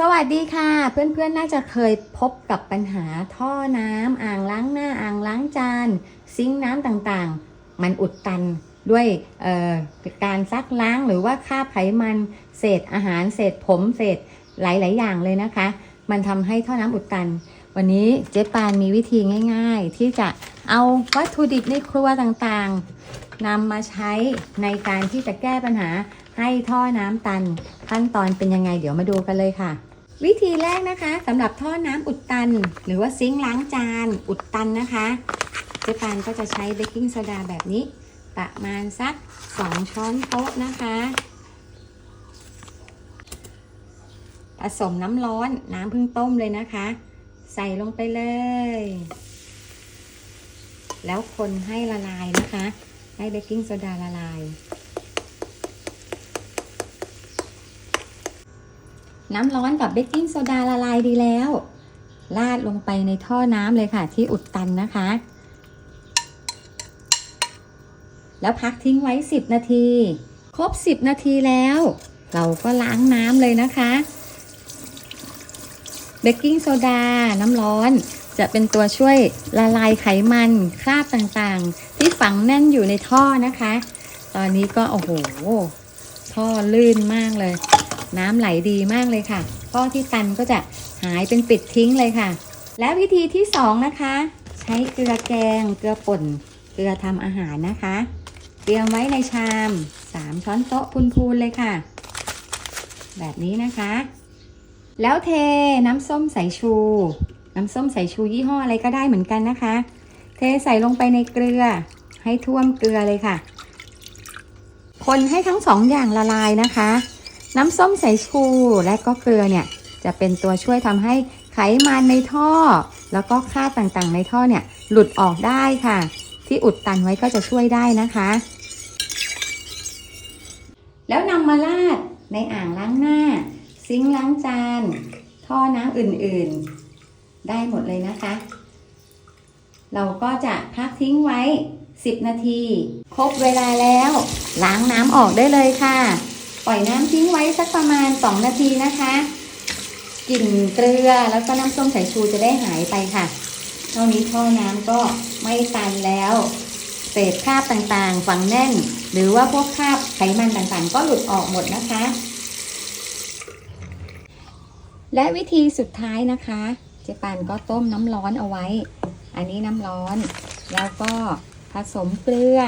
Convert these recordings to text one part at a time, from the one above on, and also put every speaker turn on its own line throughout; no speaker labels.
สวัสดีค่ะ เพื่อนๆ น่าจะเคยพบกับปัญหาท่อน้ำอ่างล้างหน้าอ่างล้างจาน ซิงค์น้ำต่างๆ มันอุดตันด้วยการซักล้างหรือว่าคราบไขมัน เศษอาหารเศษผมเศษหลาย ๆ อย่างเลยนะคะ มันทำให้ท่อน้ำอุดตัน วันนี้เจ๊ปานมีวิธีง่าย ๆ ที่จะเอาวัตถุดิบในครัวต่างๆนำมาใช้ในการที่จะแก้ปัญหา ให้ท่อน้ำตันขั้นตอนเป็นยังไงเดี๋ยวมาดูกันเลยค่ะ วิธีแรกนะคะสำหรับท่อน้ำอุดตัน หรือว่าซิงค์ล้างจาน อุดตันนะคะเจ๊ปานก็จะใช้เบกกิ้งโซดาแบบนี้ ประมาณสัก 2 ช้อนโต๊ะนะคะ ผสมน้ำร้อนน้ำเพิ่งต้มเลยนะคะ ใส่ลงไปเลย แล้วคนให้ละลายนะคะ ให้เบกกิ้งโซดาละลาย น้ำร้อนกับเบกกิ้งโซดาละลายดีแล้ว ลาดลงไปในท่อน้ำเลยค่ะ ที่อุดตันนะคะ แล้วพักทิ้งไว้ 10 นาที ครบ 10 นาทีแล้ว เราก็ล้างน้ำเลยนะคะเบกกิ้งโซดาน้ำร้อนจะเป็นตัวช่วยละลายไขมันคราบต่างๆ ที่ฝังแน่นอยู่ในท่อนะคะ ตอนนี้ก็โอ้โห ท่อลื่นมากเลย น้ำไหลดีมากเลยค่ะท่อที่ตันก็จะหายเป็นปิดทิ้งเลยค่ะ และวิธีที่สองนะคะ ใช้เกลือแกงเกลือป่นเกลือทำอาหารนะคะ เตรียมไว้ในชาม 3 ช้อนโต๊ะพูนๆเลยค่ะ แบบนี้นะคะ แล้วเทน้ำส้มสายชู น้ำส้มสายชูยี่ห้ออะไรก็ได้เหมือนกันนะคะ เทใส่ลงไปในเกลือให้ท่วมเกลือเลยค่ะ คนให้ทั้งสองอย่างละลายนะคะ น้ำส้มสายชูและก็เกลือเนี่ยจะเป็นตัวช่วยทำให้ไขมันในท่อ แล้วก็คราต่างๆในท่อเนี่ยหลุดออกได้ค่ะ ที่อุดตันไว้ก็จะช่วยได้นะคะ แล้วนำมาลาดในอ่างล้างหน้า ซิงล้างจาน ท่อน้ำอื่นๆ ได้หมดเลยนะคะ เราก็จะพักทิ้งไว้ 10 นาที ครบเวลาแล้ว ล้างน้ำออกได้เลยค่ะ ปล่อยน้ำทิ้งไว้สักประมาณ 2 นาทีนะคะกลิ่นเกลือแล้วก็น้ำส้มสายชูจะได้หายไปค่ะ เท่านี้ท่อน้ำก็ไม่ตันแล้ว เศษคราบต่างๆฝังแน่น หรือว่าพวกคราบไขมันต่างๆ ก็หลุดออกหมดนะคะ และวิธีสุดท้ายนะคะ เจปานก็ต้มน้ำร้อนเอาไว้ อันนี้น้ำร้อน แล้วก็ผสมเกลือ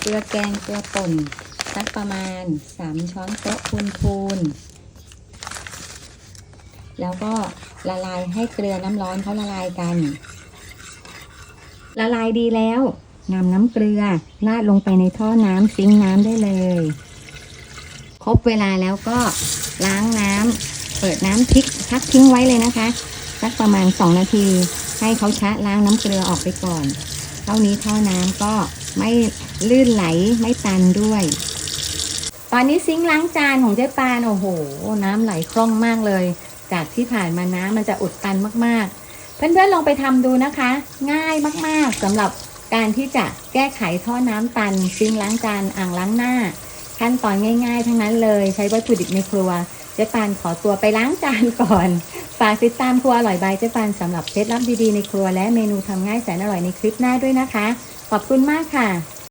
เกลือแกงเกลือป่น สักประมาณ 3 ช้อนโต๊ะพูนๆแล้วก็ละลายให้เกลือน้ำร้อนเขาละลายกัน ละลายดีแล้วนำน้ำเกลือราดลงไปในท่อน้ำซิงน้ำได้เลย ครบเวลาแล้วก็ล้างน้ำเปิดน้ำพริกพักทิ้งไว้เลยนะคะ สักประมาณ 2 นาที ให้เขาชะล้างน้ำเกลือออกไปก่อน เท่านี้ท่อน้ำก็ไม่ลื่นไหลไม่ตันด้วย ตอนนี้ซิงค์ล้างจานของเจ๊ปานโอ้โห น้ำไหลคล่องมากเลย จากที่ผ่านมาน้ำมันจะอุดตันมากๆ เพื่อนๆลองไปทำดูนะคะ ง่ายมากๆสำหรับการที่จะแก้ไขท่อน้ำตัน ซิงค์ล้างจานอ่างล้างหน้า ขั้นตอนง่ายๆ ทั้งนั้นเลยใช้วัตถุดิบในครัวเจ๊ปานขอตัวไปล้างจานก่อนฝากติดตามครัวอร่อยบายเจ๊ปานสำหรับเคล็ดลับดีๆในครัวและเมนูทำง่ายแสนอร่อยในคลิปหน้าด้วยนะคะ ขอบคุณมากค่ะ